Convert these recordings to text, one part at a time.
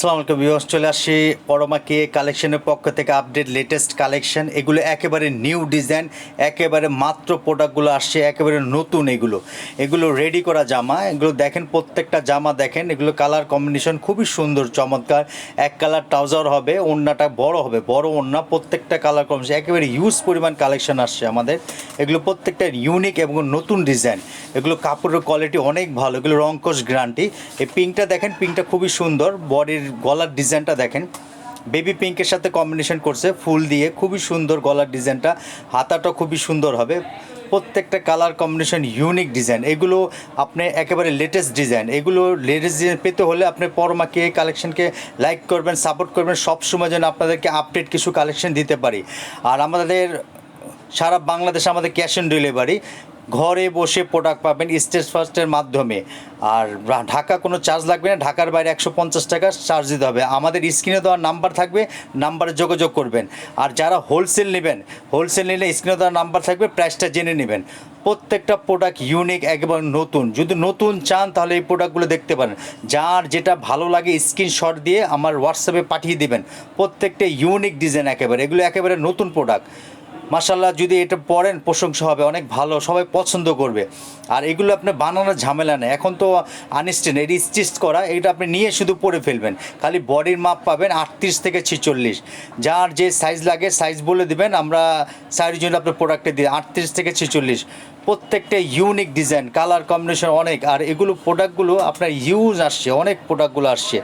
সালাম আলাইকুম ভিউয়ার্স, চলে আসছি পরমা কে কালেকশনের পক্ষ থেকে আপডেট লেটেস্ট কালেকশন এগুলো একেবারে নিউ ডিজাইন একেবারে মাত্র প্রোডাক্টগুলো আসছে, একেবারে নতুন এগুলো। এগুলো রেডি করা জামা, এগুলো দেখেন প্রত্যেকটা জামা দেখেন, এগুলো কালার কম্বিনেশন খুবই সুন্দর, চমৎকার। এক কালার ট্রাউজার হবে, ওড়নাটা বড় হবে, বড় ওড়না, প্রত্যেকটা কালার কম্বিনেশন একেবারে ইউজ পরিমাণ কালেকশন আসছে আমাদের। এগুলো প্রত্যেকটা ইউনিক এবং নতুন ডিজাইন এগুলো কাপড়ের কোয়ালিটি অনেক ভালো, এগুলো রংকশ গ্রান্টি এই পিঙ্কটা দেখেন পিঙ্কটা খুবই সুন্দর বডির গলার ডিজাইনটা দেখেন। বেবি পিঙ্কের সাথে কম্বিনেশন করছে, ফুল দিয়ে। খুবই সুন্দর গলার ডিজাইনটা। হাতাটা খুবই সুন্দর হবে। প্রত্যেকটা কালার কম্বিনেশন ইউনিক ডিজাইন এগুলো আপনি একেবারে লেটেস্ট ডিজাইন এগুলো লেটেস্ট ডিজাইন পেতে হলে আপনি পরমাকে কালেকশনকে লাইক করবেন সাপোর্ট করবেন। সবসময় যেন আপনাদেরকে আপডেট কিছু কালেকশন দিতে পারি। আর আমাদের সারা বাংলাদেশে আমাদের ক্যাশ অন ডেলিভারি ঘরে বসে প্রোডাক্ট পাবেন স্টেজ ফার্স্টের মাধ্যমে। আর ঢাকা কোনো চার্জ লাগবে না, ঢাকার বাইরে একশো পঞ্চাশ টাকা চার্জ দিতে হবে। আমাদের স্ক্রিনে দেওয়ার নাম্বার থাকবে নাম্বারে যোগাযোগ করবেন। আর যারা হোলসেল নেবেন হোলসেল নিলে স্ক্রিনে দেওয়ার নাম্বার থাকবে প্রাইসটা জেনে নেবেন। প্রত্যেকটা প্রোডাক্ট ইউনিক একবার নতুন। যদি নতুন চান, তাহলে এই প্রোডাক্টগুলো দেখতে পারেন। যার যেটা ভালো লাগে স্ক্রিনশট দিয়ে আমার হোয়াটসঅ্যাপে পাঠিয়ে দেবেন। প্রত্যেকটা ইউনিক ডিজাইন একেবারে। এগুলো একেবারে নতুন প্রোডাক্ট মাসাল্লাহ যদি এটা পরেন, প্রশংসা হবে, অনেক ভালো, সবাই পছন্দ করবে। আর এগুলো আপনি বানানোর ঝামেলা নেই। এখন তো আনস্টেন এটি স্টিচ করা এটা আপনি নিয়ে শুধু পরে ফেলবেন। খালি বডির মাপ পাবেন আটত্রিশ থেকে ছেচল্লিশ। যার যে সাইজ লাগে সাইজ বলে দিবেন, আমরা সাইজের জন্য আপনার প্রোডাক্টে দিই, আটত্রিশ থেকে ছেচল্লিশ। প্রত্যেকটা ইউনিক ডিজাইন কালার কম্বিনেশন অনেক। আর এগুলো প্রোডাক্টগুলো আপনার ইউজ আসছে, অনেক প্রোডাক্টগুলো আসছে।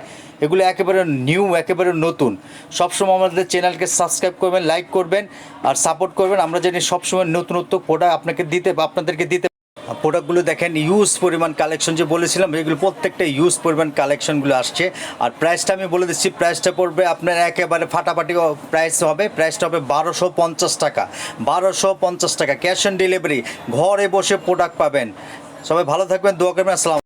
এগুলো একেবারে নিউ একেবারে নতুন। সবসময় আমাদের চ্যানেলকে সাবস্ক্রাইব করবেন লাইক করবেন, আর সাপোর্ট করবেন। আমরা জানি সবসময় নতুনত্ব প্রোডাক্ট আপনাকে দিতে বা আপনাদেরকে দিতে প্রোডাক্টগুলো দেখেন ইউজ পরিমাণ কালেকশন যে বলেছিলাম, এগুলো প্রত্যেকটা ইউজ পরিমাণ কালেকশনগুলো আসছে। আর প্রাইসটা আমি বলে দিচ্ছি প্রাইসটা পড়বে আপনার একেবারে ফাটাফাটি প্রাইস হবে প্রাইসটা হবে বারোশো পঞ্চাশ টাকা। বারোশো পঞ্চাশ টাকা ক্যাশ অন ডেলিভারি ঘরে বসে প্রোডাক্ট পাবেন। সবাই ভালো থাকবেন, দোয়া করবেন, আসসালাম